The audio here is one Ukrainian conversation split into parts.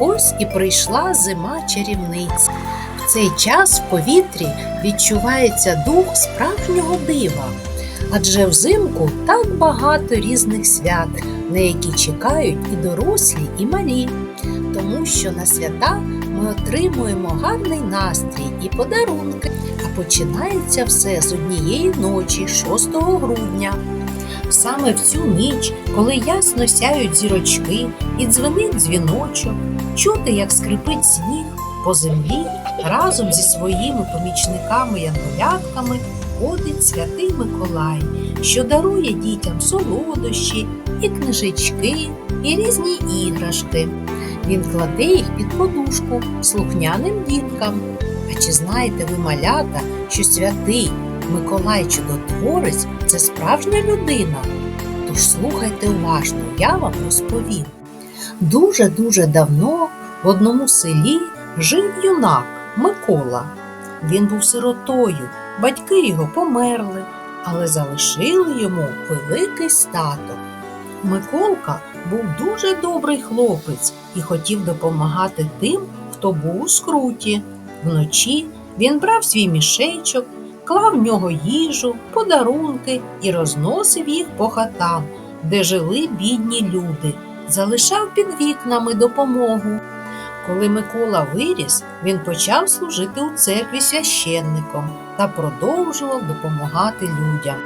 Ось і прийшла зима чарівниця. В цей час в повітрі відчувається дух справжнього дива. Адже взимку так багато різних свят, на які чекають і дорослі, і малі. Тому що на свята ми отримуємо гарний настрій і подарунки, а починається все з однієї ночі, 6 грудня. Саме в цю ніч, коли ясно сяють зірочки і дзвенить дзвіночок, чути, як скрипить сніг по землі разом зі своїми помічниками янголятками ходить святий Миколай, що дарує дітям солодощі, і книжечки, і різні іграшки. Він кладе їх під подушку слухняним діткам. А чи знаєте ви, малята, що святий Миколай Чудотворець це справжня людина? Тож слухайте уважно, я вам розповім. Дуже-дуже давно в одному селі жив юнак Микола. Він був сиротою, батьки його померли, але залишили йому великий статок. Миколка був дуже добрий хлопець і хотів допомагати тим, хто був у скруті. Вночі він брав свій мішечок, клав в нього їжу, подарунки і розносив їх по хатам, де жили бідні люди, залишав під вікнами допомогу. Коли Микола виріс, він почав служити у церкві священником та продовжував допомагати людям.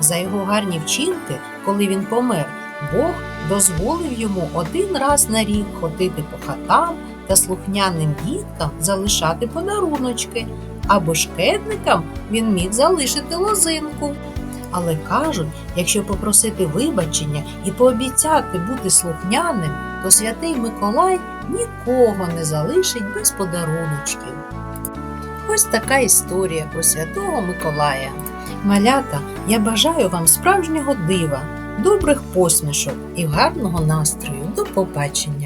За його гарні вчинки, коли він помер, Бог дозволив йому один раз на рік ходити по хатам та слухняним діткам залишати подаруночки, або шкедникам він міг залишити лозинку. Але кажуть, якщо попросити вибачення і пообіцяти бути слухняним, то святий Миколай нікого не залишить без подаруночків. Ось така історія про святого Миколая. Малята, я бажаю вам справжнього дива, добрих посмішок і гарного настрою. До побачення!